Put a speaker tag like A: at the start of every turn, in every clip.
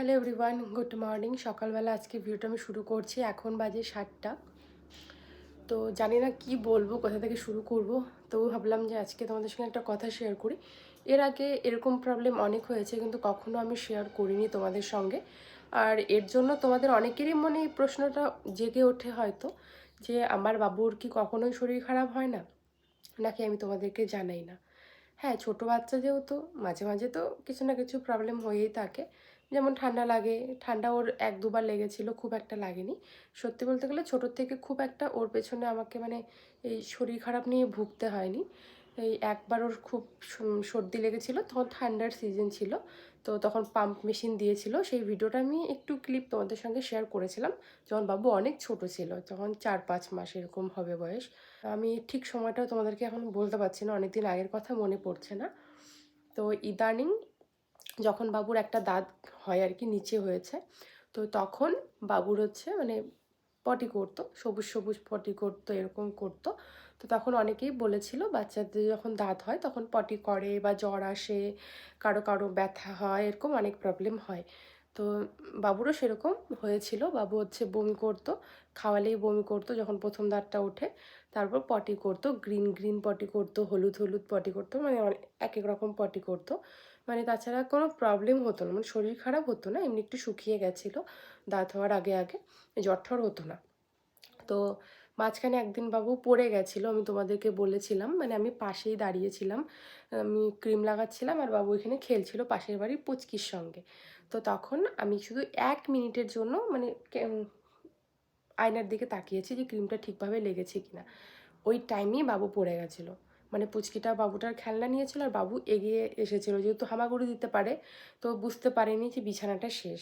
A: Hello everyone, good morning. সকালবেলা আজকে ভিডিওটা আমি শুরু করছি, এখন বাজে সাতটা। তো জানি না কি বলব, কোথা থেকে শুরু করব। তো ভাবলাম যে আজকে তোমাদের সঙ্গে একটা কথা শেয়ার করি। এর আগে এরকম প্রবলেম অনেক হয়েছে, কিন্তু কখনো আমি শেয়ার করিনি তোমাদের সঙ্গে। আর এর জন্য তোমাদের অনেকেরই মনে এই প্রশ্নটা জেগে ওঠে হয়তো, যে আমার বাবুর কি কখনোই শরীর খারাপ হয় না? নাকি আমি তোমাদেরকে জানাই না? হ্যাঁ ছোটো বাচ্চা যেহেতু, মাঝে মাঝে তো কিছু না কিছু প্রবলেম হয়েই থাকে। যেমন ঠান্ডা লাগে, ঠান্ডা ওর এক দুবার লেগেছিল, খুব একটা লাগেনি। সত্যি বলতে গেলে ছোটোর থেকে খুব একটা ওর পেছনে আমাকে মানে এই শরীর খারাপ নিয়ে ভুগতে হয়নি। এই একবার ওর খুব সর্দি লেগেছিল, তখন ঠান্ডার সিজন ছিল, তো তখন পাম্প মেশিন দিয়েছিল। সেই ভিডিওটা আমি একটু ক্লিপ তোমাদের সঙ্গে শেয়ার করেছিলাম, যখন বাবু অনেক ছোট ছিল, তখন চার পাঁচ মাস এরকম হবে বয়স। আমি ঠিক সময়টাও তোমাদেরকে এখন বলতে পারছি না, অনেকদিন আগের কথা মনে পড়ছে না। তো ইদানিং যখন বাবুর একটা দাঁত হয় আর কি নিচে হয়েছে, তো তখন বাবুর হচ্ছে মানে পটি করতো, সবুজ সবুজ পটি করতো, এরকম করতো। তো তখন অনেকেই বলেছিল বাচ্চাদের যখন দাঁত হয় তখন পটি করে বা জ্বর আসে, কারও কারও ব্যথা হয়, এরকম অনেক প্রবলেম হয়। তো বাবুরও সেরকম হয়েছিল, বাবু হচ্ছে বমি করতো, খাওয়ালেই বমি করতো যখন প্রথম দাঁতটা ওঠে, তারপর পটি করতো গ্রিন গ্রিন পটি করতো, হলুদ হলুদ পটি করতো মানে এক এক রকম পটি করতো। মানে তাছাড়া কোনো প্রবলেম হতো না। মানে শরীর খারাপ হতো না, এমনি একটু শুকিয়ে গেছিল দাঁত হওয়ার আগে আগে জ্বর ঠর হতো না। তো মাঝখানে একদিন বাবু পড়ে গেছিল, আমি তোমাদেরকে বলেছিলাম মানে আমি পাশেই দাঁড়িয়েছিলাম, আমি ক্রিম লাগাচ্ছিলাম আর বাবু এখানে খেলছিল পাশের বাড়ির পুচকির সঙ্গে। তো তখন আমি শুধু এক মিনিটের জন্য মানে আয়নার দিকে তাকিয়েছি যে ক্রিমটা ঠিকভাবে লেগেছে কিনা। ওই টাইমেই বাবু পড়ে গেছিল। মানে পুচকিটা বাবুটার খেলনা নিয়েছিল আর বাবু এগিয়ে এসেছিল, যেহেতু হামাগুড়ি দিতে পারে। তো বুঝতে পারেনি যে বিছানাটা শেষ।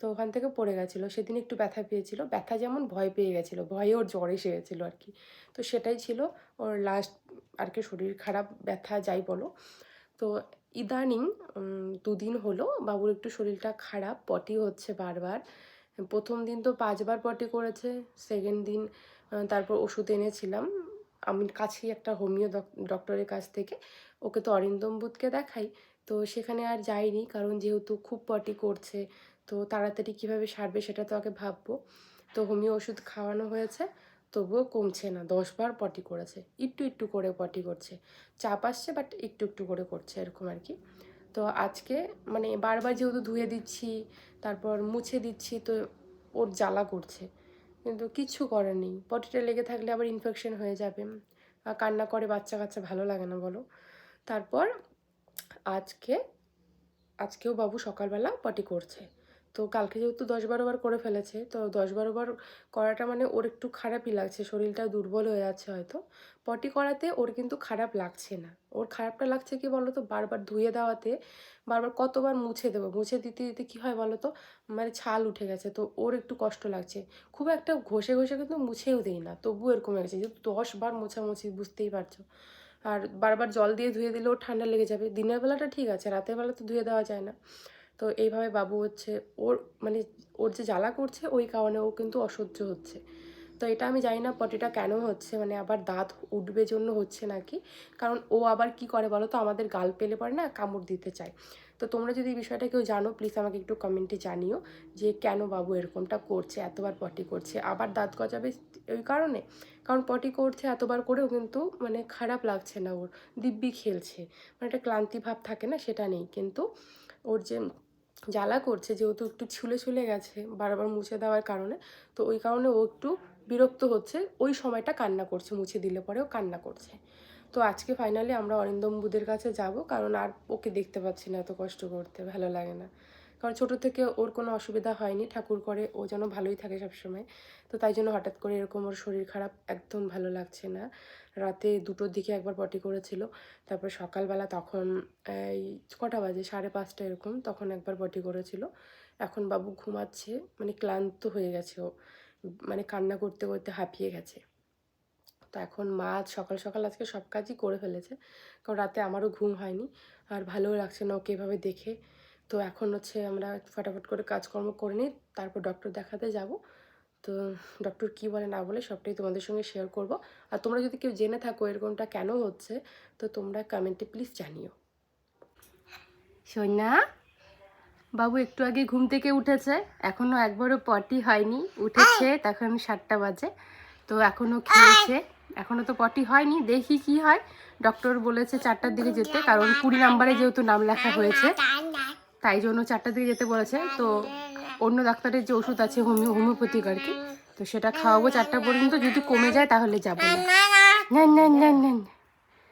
A: তো ওখান থেকে পড়ে গেছিল। সেদিন একটু ব্যথা পেয়েছিল। ব্যথা যেমন ভয় পেয়ে গেছিল ভয়ে ওর জ্বর এসে গেছিল আর কি। তো সেটাই ছিল ওর লাস্ট আর কি শরীর খারাপ, ব্যথা যাই বলো। তো ইদানিং দুদিন হলো বাবুর একটু শরীরটা খারাপ পটি হচ্ছে বারবার। প্রথম দিন তো পাঁচবার পটি করেছে সেকেন্ড দিন তারপর ওষুধ এনেছিলাম। আমি কাছেই একটা হোমিও ডক্টরের কাছ থেকে। ওকে তো অরিন্দম বুধকে দেখাই। তো সেখানে আর যাইনি কারণ যেহেতু খুব পটি করছে, তো তাড়াতাড়ি কীভাবে সারবে সেটা তো আগে ভাববো। তো হোমিও ওষুধ খাওয়ানো হয়েছে, তবুও কমছে না। দশবার পটি করেছে। একটু একটু করে পটি করছে। চাপ আসছে বাট একটু একটু করে করছে এরকম আর কি। তো আজকে মানে বারবার যেহেতু ধুয়ে দিচ্ছি, তারপর মুছে দিচ্ছি, তো ওর জ্বালা করছে। কিন্তু কিচ্ছু করার নেই। পটিটা লেগে থাকলে আবার ইনফেকশন হয়ে যাবে। আর কান্না করে বাচ্চা কাচ্চা ভালো লাগে না, বলো। তারপর আজকে, আজকেও বাবু সকালবেলা পটি করছে। তো কালকে যেহেতু দশ বারো বার করে ফেলেছে, তো দশ বারো বার করাটা মানে ওর একটু খারাপই লাগছে, শরীরটা দুর্বল হয়ে আছে হয়তো। পটি করাতে ওর কিন্তু খারাপ লাগছে না। ওর খারাপটা লাগছে কি বলো তো বারবার ধুয়ে দেওয়াতে, বারবার কতবার মুছে দেবো? মুছে দিতে দিতে কী হয় বলো তো মানে ছাল উঠে গেছে, তো ওর একটু কষ্ট লাগছে। খুব একটা ঘষে ঘষে কিন্তু মুছেও দেই না, তবুও এরকম হয়ে গেছে। যেহেতু দশ বার মোছামুছি, বুঝতেই পারছ। আর বারবার জল দিয়ে ধুয়ে দিলেও ঠান্ডা লেগে যাবে। দিনের বেলাটা ঠিক আছে, রাতের বেলা তো ধুয়ে দেওয়া যায় না। তো এইভাবে বাবু হচ্ছে ওর মানে ওর যে জ্বালা করছে, ওই কারণে ও কিন্তু অসহ্য হচ্ছে। তো এটা আমি জানি না পটিটা কেন হচ্ছে? মানে আবার দাঁত উঠবে জন্য হচ্ছে নাকি? কারণ ও আবার কি করে বলো তো? আমাদের গাল পেলে পরে না কামড় দিতে চায়। তো তোমরা যদি বিষয়টা কেউ জানো প্লিজ আমাকে একটু কমেন্টে জানিও যে কেন বাবু এরকমটা করছে, এতবার পটি করছে। আবার দাঁত গজাবে ওই কারণে? কারণ পটি করছে, এতবার করেও কিন্তু মানে খারাপ লাগছে না ওর। দিব্যি খেলছে। মানে একটা ক্লান্তি ভাব থাকে না, সেটা নেই। কিন্তু ওর যে জ্বালা করছে, যেহেতু একটু ছুলে ছুলে গেছে বারবার মুছে দেওয়ার কারণে, তো ওই কারণে ও একটু বিরক্ত হচ্ছে। ওই সময়টা কান্না করছে, মুছে দিলে পরেও কান্না করছে। তো আজকে ফাইনালি আমরা অরিন্দম বুদের কাছে যাব, কারণ আর ওকে দেখতে পাচ্ছি না এত কষ্ট করতে, ভালো লাগে না। কারণ ছোটো থেকে ওর কোনো অসুবিধা হয়নি। ঠাকুর করে ও যেন ভালোই থাকে সবসময়। তো তাই জন্য হঠাৎ করে এরকম ওর শরীর খারাপ একদম ভালো লাগছে না। রাতে দুটোর দিকে একবার পটি করেছিল। তারপর সকালবেলা তখন, এই কটা বাজে? সাড়ে পাঁচটা এরকম তখন একবার পটি করেছিল। এখন বাবু ঘুমাচ্ছে মানে ক্লান্ত হয়ে গেছে ও। মানে কান্না করতে করতে হাঁপিয়ে গেছে। তো এখন মা সকাল সকাল আজকে সব কাজই করে ফেলেছে। কারণ রাতে আমারও ঘুম হয়নি। আর ভালোও লাগছে না ওকে এভাবে দেখে। তো এখন হচ্ছে আমরা ফটাফট করে কাজকর্ম করে নিই তারপর ডক্টর দেখাতে যাব। তো ডক্টর কী বলে না বলে সবটাই তোমাদের সঙ্গে শেয়ার করব। আর তোমরা যদি কেউ জেনে থাকো এরকমটা কেন হচ্ছে তো তোমরা কমেন্টে প্লিজ জানিও। সোনা বাবু একটু আগে ঘুম থেকে উঠেছে এখনও একবারও পটি হয়নি উঠেছে তখন সাতটা বাজে তো এখনও খেয়েছে। এখনও তো পটি হয়নি দেখি কি হয়। ডক্টর বলেছে চারটার দিকে যেতে কারণ কুড়ি নাম্বারে যেহেতু নাম লেখা হয়েছে। তাই জন্য চারটার দিকে যেতে বলেছে। তো অন্য ডাক্তারের যে ওষুধ আছে, হোমিও, হোমিওপ্যাথিক আর কি, তো সেটা খাওয়াবো চারটা পর্যন্ত। যদি কমে যায় তাহলে যাব।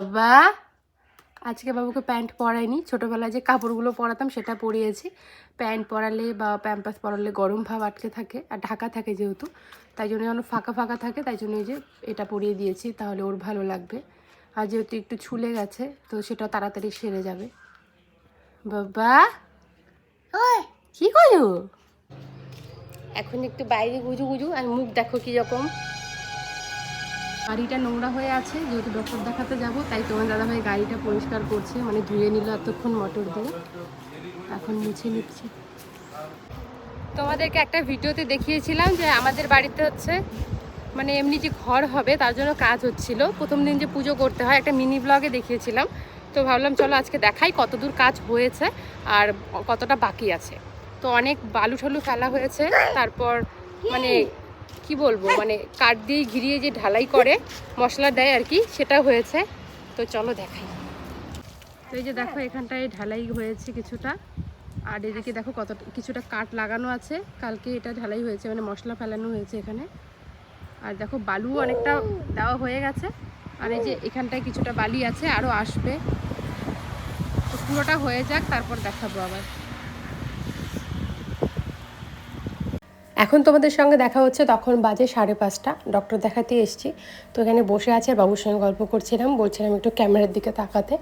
A: বাবা, আজকে বাবুকে প্যান্ট পরাইনি। ছোটোবেলায় যে কাপড়গুলো পরাতাম সেটা পরিয়েছি। প্যান্ট পরালে বা প্যাম্পাস পরালে গরম ভাব আটকে থাকে, আর ঢাকা থাকে যেহেতু, তাই জন্য যেন ফাঁকা ফাঁকা থাকে, তাই জন্য যে এটা পরিয়ে দিয়েছি, তাহলে ওর ভালো লাগবে। আর যেহেতু একটু ছুলে গেছে, তো সেটা তাড়াতাড়ি সেরে যাবে। বাবা কি করো এখন একটু বাইরে গুজু গুজু আর মুখ দেখো কি রকম গাড়িটা নোংরা হয়ে আছে যেহেতু ডক্টর দেখাতে যাব তাই তোমার দাদাভাই গাড়িটা পরিষ্কার করছে মানে ধুয়ে নিল এতক্ষণ মোটর দিয়ে। এখন মুছে নিচ্ছে। তোমাদেরকে একটা ভিডিওতে দেখিয়েছিলাম যে আমাদের বাড়িতে হচ্ছে মানে এমনি যে ঘর হবে তার জন্য কাজ হচ্ছিল। প্রথম দিন যে পুজো করতে হয় একটা মিনি ব্লগে দেখিয়েছিলাম। তো ভাবলাম চলো আজকে দেখাই কতদূর কাজ হয়েছে আর কতটা বাকি আছে। তো অনেক বালু ঠালু ফেলা হয়েছে। তারপর মানে কি বলব মানে কাঠ দিয়ে ঘিরিয়ে যে ঢালাই করে, মশলা দেয় আর কি, সেটা হয়েছে। তো চলো দেখাই। তো এই যে দেখো, এখানটায় ঢালাই হয়েছে কিছুটা। আর এদিকে দেখো কত, কিছুটা কাঠ লাগানো আছে। কালকে এটা ঢালাই হয়েছে মানে মশলা ফেলানো হয়েছে এখানে। আর দেখো বালু অনেকটা দেওয়া হয়ে গেছে। আর এই যে এখানটায় কিছুটা বালি আছে আরও আসবে। পুরোটা হয়ে যাক, তারপর দেখাবো আবার। এখন তোমাদের সঙ্গে দেখা হচ্ছে তখন বাজে সাড়ে পাঁচটা। ডক্টর দেখাতে এসেছি। তো এখানে বসে আছে আর বাবুর সঙ্গে গল্প করছিলাম। বলছিলাম একটু ক্যামেরার দিকে তাকাতে।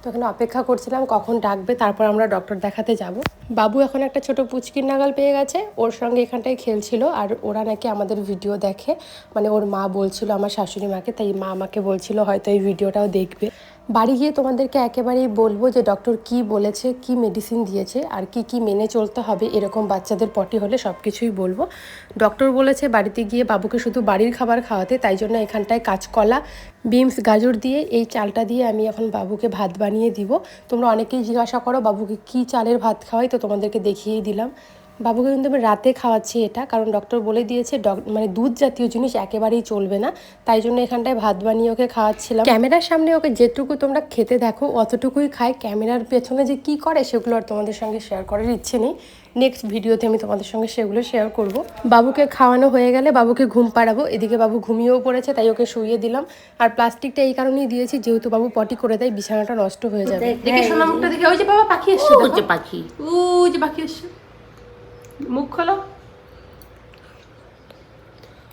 A: তো এখানে অপেক্ষা করছিলাম কখন ডাকবে, তারপর আমরা ডক্টর দেখাতে যাব। বাবু এখন একটা ছোট পুচকির নাগাল পেয়ে গেছে। ওর সঙ্গে এখানটায় খেলছিল আর ওরা নাকি আমাদের ভিডিও দেখে। মানে ওর মা বলছিল, আমার শাশুড়ি মাকে, তাই মা আমাকে বলছিল, হয়তো এই ভিডিওটাও দেখবে। বাড়ি গিয়ে তোমাদেরকে একেবারেই বলব যে ডক্টর কি বলেছে, কি মেডিসিন দিয়েছে আর কি কি মেনে চলতে হবে এরকম বাচ্চাদের পটি হলে সব কিছুই বলব। ডক্টর বলেছে বাড়িতে গিয়ে বাবুকে শুধু বাড়ির খাবার খাওয়াতে, তাই জন্য এখানটায় কাঁচকলা বিমস গাজর দিয়ে এই চালটা দিয়ে আমি এখন বাবুকে ভাত বানিয়ে দিব। তোমরা অনেকেই জিজ্ঞাসা করো, বাবুকে কি চালের ভাত খাওয়াই? তো তোমাদেরকে দেখিয়েই দিলাম। বাবুকে কিন্তু আমি রাতে খাওয়াচ্ছি এটা কারণ ডক্টর বলে দিয়েছে ডক- মানে দুধ জাতীয় জিনিস একেবারেই চলবে না। তাই জন্য এখানটায় ভাত বানিয়ে ওকে খাওয়াচ্ছিলাম। ক্যামেরার সামনে ওকে যেটুকু তোমরা খেতে দেখো অতটুকুই খায়। ক্যামেরার পেছনে যে কি করে সেগুলো আর তোমাদের সঙ্গে শেয়ার করার ইচ্ছে নেই। নেক্সট ভিডিওতে আমি তোমাদের সঙ্গে সেগুলো শেয়ার করব। বাবুকে খাওয়ানো হয়ে গেলে বাবুকে ঘুম পাড়াবো। এদিকে বাবু ঘুমিয়েও পড়েছে তাই ওকে শুইয়ে দিলাম। আর প্লাস্টিকটা এই কারণেই দিয়েছি যেহেতু বাবু পটি করে দেয় বিছানাটা নষ্ট হয়ে যাবে। দেখে সোনামুখটা দেখে ওই যে বাবা পাখি এসছে
B: ওই যে পাখি।
A: ওই যে পাখি এসছে। মুখ খোলো।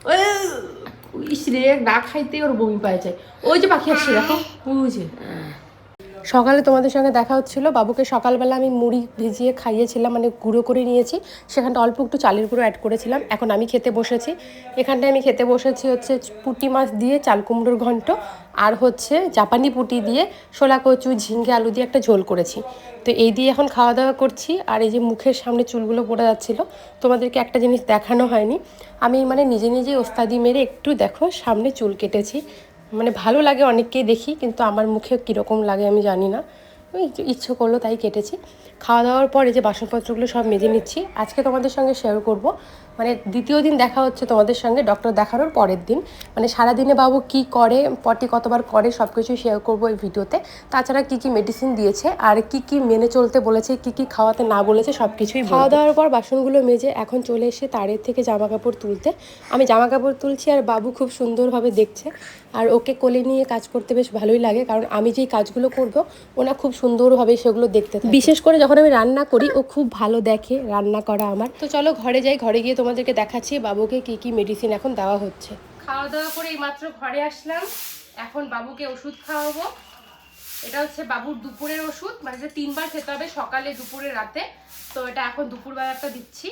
A: ওই রে ডাক খাইতে ওর বমি পায় যায়। ওই যে পাখি আসছে, দেখো। যে। সকালে তোমাদের সঙ্গে দেখা হচ্ছিল। বাবুকে সকালবেলা আমি মুড়ি ভিজিয়ে খাইয়েছিলাম মানে গুঁড়ো করে নিয়েছি। সেখানটা অল্প একটু চালের গুঁড়ো অ্যাড করেছিলাম। এখন আমি খেতে বসেছি। এখানটায় আমি খেতে বসেছি হচ্ছে পুঁটি মাছ দিয়ে, চাল কুমড়োর ঘন্ট, আর হচ্ছে জাপানি পুঁটি দিয়ে শোলা কচু, ঝিঙ্গে, আলু দিয়ে একটা ঝোল করেছি। তো এই দিয়ে এখন খাওয়া দাওয়া করছি। আর এই যে মুখের সামনে চুলগুলো পড়ে যাচ্ছিল, তোমাদেরকে একটা জিনিস দেখানো হয়নি। আমি মানে নিজে নিজেই ওস্তাদি মেরে একটু দেখো, সামনে চুল কেটেছি। মানে ভালো লাগে অনেককেই দেখি, কিন্তু আমার মুখে কীরকম লাগে আমি জানি না। ইচ্ছে করল তাই কেটেছি। খাওয়া দাওয়ার পরে যে বাসনপত্রগুলো সব মেজে নিচ্ছি। আজকে তোমাদের সঙ্গে শেয়ার করব। মানে দ্বিতীয় দিন দেখা হচ্ছে তোমাদের সঙ্গে ডক্টর দেখানোর পরের দিন। মানে সারাদিনে বাবু কি করে পটি কতবার করে সব কিছু শেয়ার করব এই ভিডিওতে। তাছাড়া কি কি মেডিসিন দিয়েছে আর কি কি মেনে চলতে বলেছে কি কি খাওয়াতে না বলেছে সব কিছুই খাওয়া দাওয়ার পর বাসনগুলো মেজে এখন চলে এসে তারের থেকে জামা কাপড় তুলতে। আমি জামা কাপড় তুলছি আর বাবু খুব সুন্দরভাবে দেখছে। আর ওকে কোলে নিয়ে কাজ করতে বেশ ভালোই লাগে কারণ আমি যেই কাজগুলো করব ওনা খুব সুন্দরভাবে সেগুলো দেখতে বিশেষ করে যখন আমি রান্না করি ও খুব ভালো দেখে রান্না করা আমার। তো চলো ঘরে যাই ঘরে গিয়ে তোমাদেরকে দেখাচ্ছি, বাবুকে কি কি মেডিসিন এখন দেওয়া হচ্ছে। খাওয়া দাওয়া করে মাত্র ঘরে আসলাম। এখন বাবুকে ওষুধ খাওয়াবো। এটা হচ্ছে বাবুর দুপুরের ওষুধ মানে যে তিনবার খেতে হবে সকালে, দুপুরে, রাতে। তো এটা এখন দুপুরবেলাটা দিচ্ছি।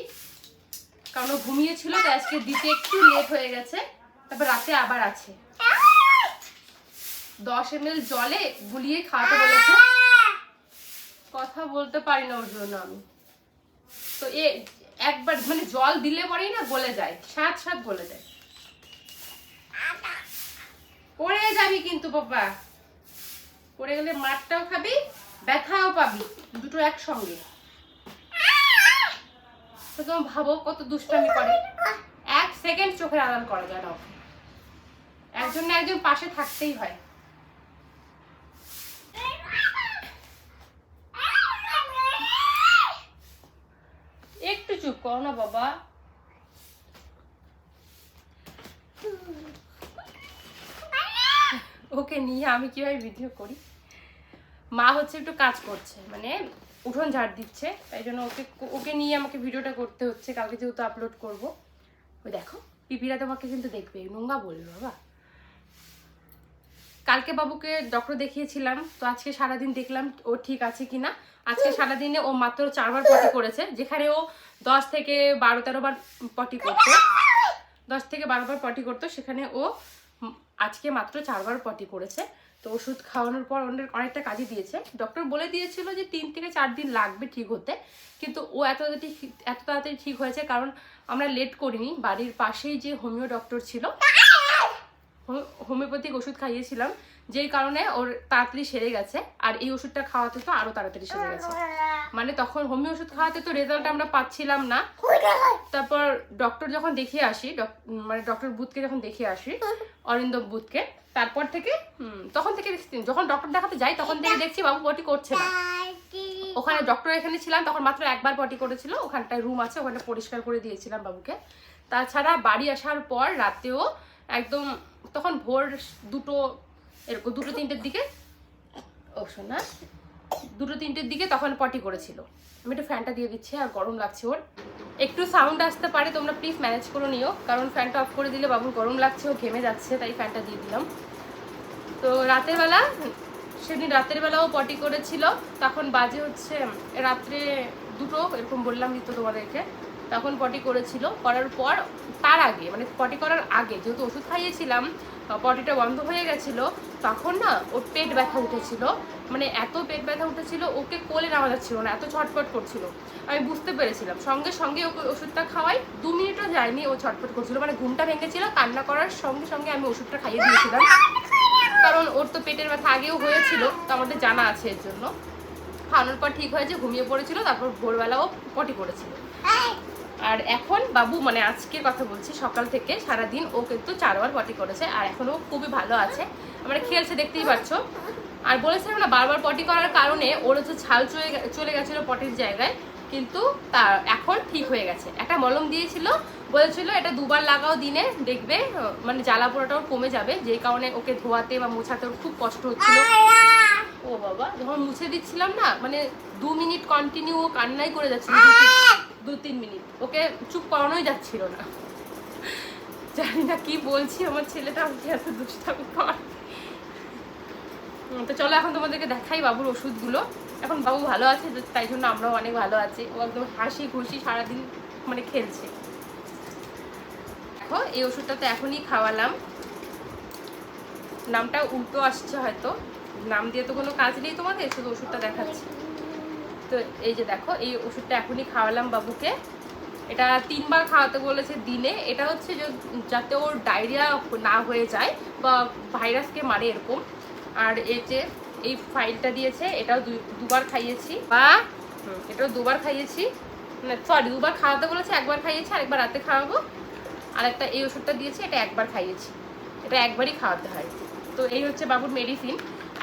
A: কারণ ও ঘুমিয়েছিল, তাই আজকে দিতে একটু লেট হয়ে গেছে। তারপর রাতে আবার আছে। দশ এম জলে গুলিয়ে খাওয়াতে বলেছে। কথা বলতে পারি না ওর জন্য আমি। তো এ একবার মানে জল দিলে পরেই না গলে যায় সাত সাত গলে যায়। পড়ে যাবি কিন্তু বাবা পড়ে গেলে মারটাও খাবি, ব্যথাও পাবি, দুটো একসঙ্গে। তো তুমি ভাবো কত দুষ্টামি করে। এক সেকেন্ড চোখের আড়াল করা যায় না একজন না একজন পাশে থাকতেই হয় একটু চুপ করো না, বাবা। ওকে নিয়ে আমি কীভাবে ভিডিও করি? মা হচ্ছে একটু কাজ করছে মানে উঠোন ঝাড় দিচ্ছে, তাই জন্য ওকে ওকে নিয়ে আমাকে ভিডিওটা করতে হচ্ছে, কালকে যেহেতু আপলোড করব। ওই দেখো, পিপিরা তোমাকে কিন্তু দেখবে, নোংরা বলবে, বাবা। কালকে বাবুকে ডক্টর দেখিয়েছিলাম তো আজকে সারাদিন দেখলাম ও ঠিক আছে কিনা। আজকে সারাদিনে ও মাত্র চারবার পটি করেছে যেখানে ও দশ থেকে বারো তেরো বার পটি করতো। দশ থেকে বারো বার পটি করতো সেখানে ও আজকে মাত্র চারবার পটি করেছে। তো ওষুধ খাওয়ানোর পর অনেক অনেকটা কাজে দিয়েছে। ডক্টর বলে দিয়েছিল যে তিন থেকে চার দিন লাগবে ঠিক হতে কিন্তু ও এত তাড়াতাড়ি এত তাড়াতাড়ি ঠিক হয়েছে কারণ আমরা লেট করিনি। বাড়ির পাশেই যে হোমিও ডক্টর ছিল হোমিওপ্যাথিক ওষুধ খাইয়েছিলাম, যেই কারণে ওর তাড়াতাড়ি সেরে গেছে, আর এই ওষুধটা খাওয়াতে তো আরও তাড়াতাড়ি সেরে গেছে। মানে তখন হোমিও ওষুধ খাওয়াতে তো রেজাল্ট আমরা পাচ্ছিলাম না। তারপর ডক্টর যখন দেখিয়ে আসি মানে ডক্টর বুথকে যখন দেখিয়ে আসি, অরিন্দম বুথকে তারপর থেকে তখন থেকে যখন ডক্টর দেখাতে যাই, তখন থেকে দেখছি বাবু পটি করছে না। ওখানে ডক্টর এখানে ছিলাম, তখন মাত্র একবার পটি করেছিল, ওখানটায় রুম আছে, ওখানে পরিষ্কার করে দিয়েছিলাম বাবুকে। তাছাড়া বাড়ি আসার পর রাতেও একদম তখন ভোর দুটো, এরকম দুটো তিনটের দিকে, ও শোনা, দুটো তিনটের দিকে তখন পটি করেছিল। আমি একটু ফ্যানটা দিয়ে দিচ্ছি, আর গরম লাগছে ওর। একটু সাউন্ড আসতে পারে, তোমরা প্লিজ ম্যানেজ করে নিও, কারণ ফ্যানটা অফ করে দিলে বাবুর গরম লাগছে, ও ঘেমে যাচ্ছে, তাই ফ্যানটা দিয়ে দিলাম। তো রাতের বেলা, সেদিন রাতের বেলাও পটি করেছিল, তখন বাজে হচ্ছে রাত্রে দুটো, এরকম বললাম তো তোমাদেরকে। তখন পটি করেছিল। করার পর, তার আগে মানে পটি করার আগে যেহেতু ওষুধ খাইয়েছিলাম পটিটা বন্ধ হয়ে গেছিল, তখন না ওর পেট ব্যথা উঠেছিল। মানে এত পেট ব্যথা উঠেছিল, ওকে কোলে নেওয়া যাচ্ছিল না, এত ছটপট করছিল। আমি বুঝতে পেরেছিলাম। সঙ্গে সঙ্গে ওকে ওষুধটা খাওয়াই, দু মিনিটও যায়নি ও ছটপট করছিল। মানে ঘুমটা ভেঙেছিল, কান্না করার সঙ্গে সঙ্গে আমি ওষুধটা খাইয়ে দিয়েছিলাম। কারণ ওর তো পেটের ব্যথা আগেও হয়েছিল, তো আমাদের জানা আছে এর জন্য। খাওয়ানোর পর ঠিক হয়েছে, ঘুমিয়ে পড়েছিল, তারপর ভোরবেলাও পটি করেছিল। আর এখন বাবু মানে আজকের কথা বলছি, সকাল থেকে সারাদিন ও কিন্তু চারবার পটি করেছে আর এখন ও খুবই ভালো আছে। মানে খেলছে, দেখতেই পাচ্ছ। আর বলেছিলাম না, বারবার পটি করার কারণে ওর হচ্ছে ছাল চলে চলে গেছিল পটির জায়গায়, কিন্তু তা এখন ঠিক হয়ে গেছে। একটা মলম দিয়েছিল, বলেছিল এটা দুবার লাগাও দিনে, দেখবে মানে জ্বালা পোড়াটাও কমে যাবে। যে কারণে ওকে ধোয়াতে বা মোছাতে খুব কষ্ট হচ্ছিল। ও বাবা, যখন মুছে দিচ্ছিলাম না মানে দু মিনিট কন্টিনিউ কান্নাই করে যাচ্ছিল। দু তিন- মিনিট। ওকে চুপ করানোই যাচ্ছিল না। জানি না কি বলছি, আমার ছেলেটা আমাকে এত দুষ্টামি কর। তো চলো এখন তোমাদেরকে দেখাই বাবুর ওষুধগুলো। এখন বাবু ভালো আছে তাই জন্য আমরাও অনেক ভালো আছি। ও একদম হাসি খুশি সারাদিন মানে খেলছে। দেখো, এই ওষুধটা তো এখনই খাওয়ালাম। নামটা উল্টো আসছে হয়তো। নাম দিয়ে তো কোনো কাজ নেই তোমাদের, শুধু ওষুধটা দেখাচ্ছি। তো এই যে দেখো, এই ওষুধটা এখনই খাওয়ালাম বাবুকে। এটা তিনবার খাওয়াতে বলেছে দিনে। এটা হচ্ছে যাতে ওর ডায়রিয়া না হয়ে যায় বা ভাইরাসকে মারে এরকম। আর এই যে এই ফাইলটা দিয়েছে, এটাও দুবার খাইয়েছি। বা এটাও দুবার খাইয়েছি। না সরি দুবার খাওয়াতে বলেছে, একবার খাইয়েছি, আরেকবার রাতে খাওয়াবো। আর একটা এই ওষুধটা দিয়েছে, এটা একবার খাইয়েছি। এটা একবারই খাওয়াতে হয়। তো এই হচ্ছে বাবুর মেডিসিন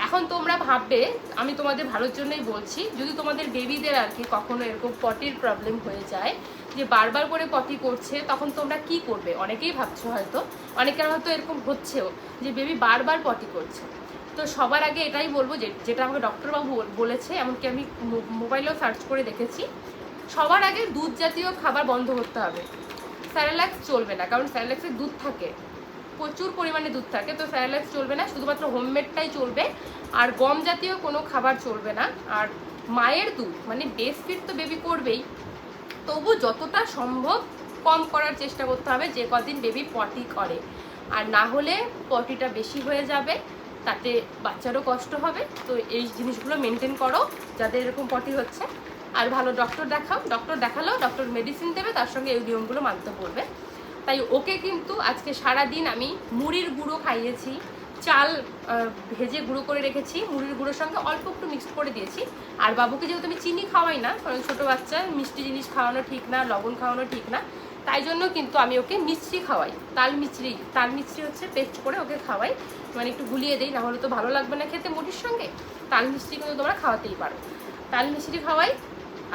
A: এখন তোমরা ভাববে, আমি তোমাদের ভালোর জন্যই বলছি, যদি তোমাদের বেবিদের আর কি কখনো এরকম পটির প্রবলেম হয়ে যায়, যে বারবার করে পটি করছে, তখন তোমরা কি করবে? অনেকেই ভাবছ হয়তো, অনেকের হয়তো এরকম হচ্ছেও, যে বেবি বারবার পটি করছে। তো সবার আগে এটাই বলব যে, যেটা আমাকে ডক্টরবাবু বলেছে, এমনকি আমি মোবাইলেও সার্চ করে দেখেছি, সবার আগে দুধ জাতীয় খাবার বন্ধ করতে হবে। স্যারেলাক্স চলবে না, কারণ স্যারেলাক্সে দুধ থাকে। প্রচুর পরিমাণে দুধ থাকে, তো স্যারেলাক্স চলবে না, শুধুমাত্র হোমমেডটাই চলবে। আর গম জাতীয় কোনো খাবার চলবে না। আর মায়ের দুধ মানে বেস্ট ফিট তো বেবি করবেই। তবু যতটা সম্ভব কম করার চেষ্টা করতে হবে, যে কদিন বেবি পটি করে। আর না হলে পটিটা বেশি হয়ে যাবে, তাতে বাচ্চারও কষ্ট হবে। তো এই জিনিসগুলো মেনটেন করো যাদের এরকম পটি হচ্ছে। আর ভালো ডক্টর দেখাও ডক্টর দেখালেও ডক্টর মেডিসিন দেবে, তার সঙ্গে এই নিয়মগুলো মানতে পড়বে তাই ওকে কিন্তু আজকে সারা দিন আমি মুড়ির গুঁড়ো খাইয়েছি, চাল ভেজে গুঁড়ো করে রেখেছি, মুড়ির গুঁড়োর সঙ্গে অল্প একটু মিক্সড করে দিয়েছি। আর বাবুকে যেহেতু আমি চিনি খাওয়াই না, কারণ ছোটো বাচ্চা, মিষ্টি জিনিস খাওয়ানো ঠিক না, লবণ খাওয়ানো ঠিক না, তাই জন্য কিন্তু আমি ওকে মিষ্টি খাওয়াই, তাল মিছরি তাল মিছরি হচ্ছে পেস্ট করে ওকে খাওয়াই। মানে একটু গুলিয়ে দিই না হলে তো ভালো লাগবে না খেতে মুড়ির সঙ্গে। তাল মিষ্টি কিন্তু তোমরা খাওয়াতেই পারো। তাল মিষ্টি খাওয়াই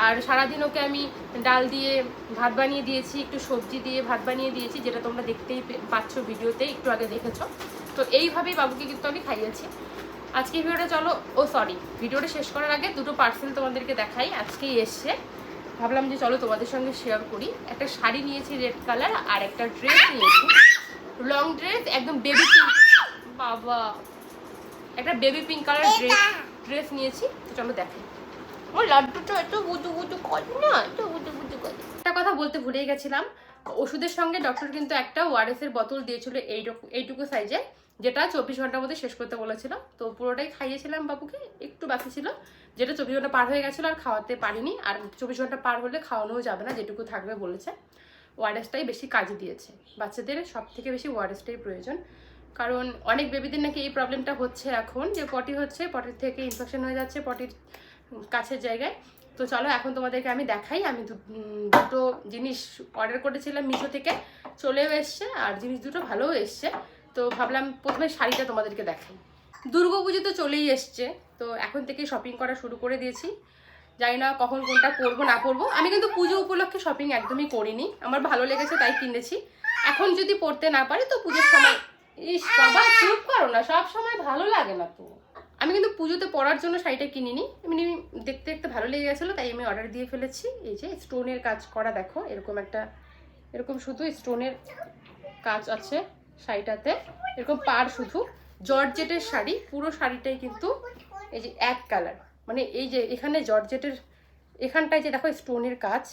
A: আর সারাদিন ওকে আমি ডাল দিয়ে ভাত বানিয়ে দিয়েছি একটু সবজি দিয়ে ভাত বানিয়ে দিয়েছি যেটা তোমরা দেখতেই পাচ্ছ ভিডিওতে একটু আগে দেখেছ। তো এইভাবেই বাবুকে কিন্তু আমি খাইয়েছি। আজকে ভিডিওটা চলো ও সরি ভিডিওটা শেষ করার আগে দুটো পার্সেল তোমাদেরকে দেখাই আজকেই এসছে। ভাবলাম যে চলো তোমাদের সঙ্গে শেয়ার করি। একটা শাড়ি নিয়েছি রেড কালার আর একটা ড্রেস নিয়েছি। লং ড্রেস একদম বেবি পিঙ্ক বাবা! একটা baby pink colour dress dress নিয়েছি। তো চলো দেখাই। ও লাড্ডুটা এত বুদু বুদু করে না, এত বুদু বুদু করে। একটা কথা বলতে ভুলেই গেছিলাম, ওষুধের সঙ্গে ডক্টর কিন্তু একটা ওয়ারেস এর বোতল দিয়েছিল এইটুকু এইটুকু সাইজে যেটা চব্বিশ ঘণ্টার মধ্যে শেষ করতে বলেছিল। তো পুরোটাই খাইয়েছিলাম বাবুকে, একটু বাকি ছিল, যেটা চব্বিশ ঘণ্টা পার হয়ে গেছিল আর খাওয়াতে পারিনি। আর চব্বিশ ঘণ্টা পার হলে খাওয়ানোও যাবে না, যেটুকু থাকবে বলেছে। ওয়ারেসটাই বেশি কাজে দিয়েছে। বাচ্চাদের সব থেকে বেশি ওয়ারেসটাই প্রয়োজন। কারণ অনেক বেবিদের নাকি এই প্রবলেমটা হচ্ছে এখন, যে পটি হচ্ছে পটির থেকে ইনফেকশন হয়ে যাচ্ছে পটির কাছের জায়গায়। তো চলো, এখন তোমাদেরকে আমি দেখাই। আমি দুটো জিনিস অর্ডার করেছিলাম মিশো থেকে। চলেও এসছে আর জিনিস দুটো ভালোও এসছে। তো ভাবলাম প্রথমে শাড়িটা তোমাদেরকে দেখাই। দুর্গা পুজো তো চলেই এসছে। তো এখন থেকে শপিং করা শুরু করে দিয়েছি। জানি না কখন কোনটা পরবো, না পরবো। আমি কিন্তু পুজো উপলক্ষে শপিং একদমই করিনি। আমার ভালো লেগেছে, তাই কিনেছি। এখন যদি পড়তে না পারি, তো পুজোর সময় ইস বাবা, চুপ করো না। সব সময় ভালো লাগে না তো। আমি কিন্তু পুজোতে পরার জন্য শাড়িটা কিনিনি। এমনি দেখতে দেখতে ভালো লেগে গেছিল, তাই আমি অর্ডার দিয়ে ফেলেছি। এই যে স্টোনের কাজ করা, দেখো, এরকম একটা, এরকম শুধু স্টোনের কাজ আছে শাড়িটাতে। এরকম পার শুধু। জর্জেটের শাড়ি, পুরো শাড়িটাই কিন্তু এই যে এক কালার মানে এই যে এখানে জর্জেটের, এখানটায় যে দেখো স্টোনের কাজ,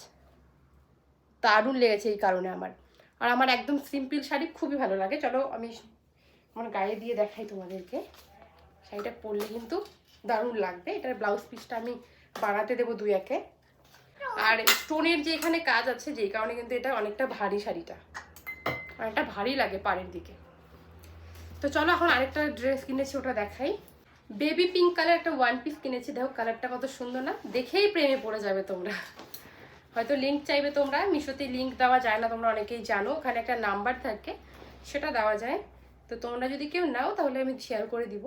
A: দারুণ লেগেছে এই কারণে আমার। আর আমার একদম সিম্পল শাড়ি খুবই ভালো লাগে। চলো আমি আমার গায়ে দিয়ে দেখাই তোমাদেরকে। শাড়িটা পরলে কিন্তু দারুণ লাগবে। এটার ব্লাউজ পিসটা আমি বাড়াতে দেবো দুই একে। আর স্টোনের যে এখানে কাজ আছে, যেই কারণে কিন্তু এটা অনেকটা ভারী শাড়িটা। অনেকটা ভারী লাগে পাড়ের দিকে। তো চলো এখন আরেকটা ড্রেস কিনেছি, ওটা দেখাই। বেবি পিঙ্ক কালার একটা ওয়ান পিস কিনেছি। দেখো কালারটা কত সুন্দর না? দেখেই প্রেমে পড়ে যাবে তোমরা। হয়তো লিঙ্ক চাইবে তোমরা। মিশোতে লিঙ্ক দেওয়া যায় না, তোমরা অনেকেই জানো। ওখানে একটা নাম্বার থাকে, সেটা দেওয়া যায়। তো তোমরা যদি কেউ নাও, তাহলে আমি শেয়ার করে দিব।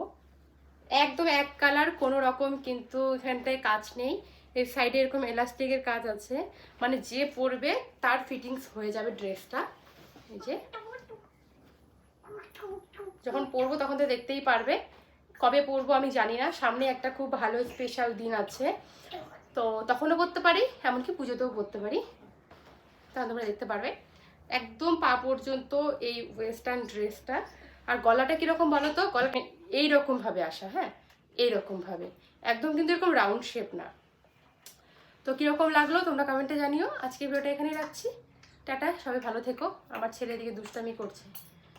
A: একদম এক কালার, কোনো রকম কিন্তু এখানটায় কাজ নেই। এর সাইডে এরকম এলাস্টিকের কাজ আছে। মানে যে পরবে তার ফিটিংস হয়ে যাবে ড্রেসটা এই যে। যখন পরবো তখন তো দেখতেই পারবে। কবে পরবো আমি জানি না। সামনে একটা খুব ভালো স্পেশাল দিন আছে। তো তখনও পরতে পারি, এমনকি পুজোতেও পরতে পারি। তখন তোমরা দেখতে পারবে। একদম পা পর্যন্ত এই ওয়েস্টার্ন ড্রেসটা আর গলাটা কীরকম বলো তো? গলাটা এইরকম ভাবে আসা হ্যাঁ? এইরকমভাবে। একদম কিন্তু এরকম রাউন্ড শেপ না। তো কীরকম লাগল তোমরা কমেন্টে জানিও। আজকে ভিডিওটা এখানেই রাখছি। টাটা, সবাই ভালো থেকো। আমার ছেলে দিকে দুষ্টামি করছে।